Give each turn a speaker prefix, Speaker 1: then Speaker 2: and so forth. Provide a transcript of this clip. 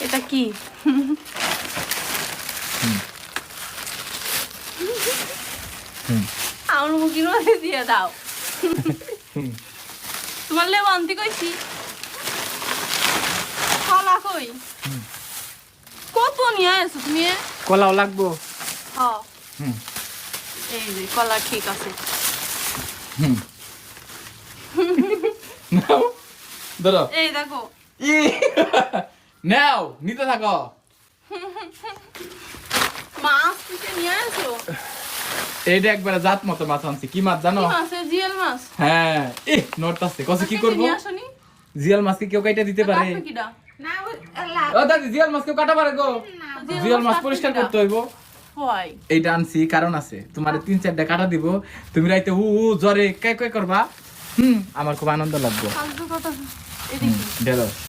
Speaker 1: এটা কি আমার মুখের মধ্যে দিয়ে দাও তোমার লেবু আনতে কইছি কলা কই? কত নিয়ে আসো তুমি?
Speaker 2: কলাও লাগবো।
Speaker 1: এই যে কলা ঠিক আছে।
Speaker 2: ধরো।
Speaker 1: এই দেখো।
Speaker 2: ই নাও নিতে থাকো।
Speaker 1: মাছ থেকে নিয়ে আসো?
Speaker 2: এইটা একবারে জাত মতো মাছ আনছি। কি মাছ জানো?
Speaker 1: কি মাছ? জিয়াল মাছ।
Speaker 2: হ্যাঁ এ নট আছে কসে কি
Speaker 1: কেটে
Speaker 2: করব? জিয়াল মাছকে কেউ কাইটা দিতে পারে? ও দাদি জিয়াল মাছ কেউ কাটা পারে গো।
Speaker 1: জিয়াল
Speaker 2: মাছ পরিষ্কার? করতে হইব।
Speaker 1: হয়।
Speaker 2: এইটা আনছি কারণ আছে। তোমার তিন চারটা কাটা দিব। তুমি রাইতে উ উ জ্বরে কে কে করবা? হুম আমার খুব আনন্দ লাগবে।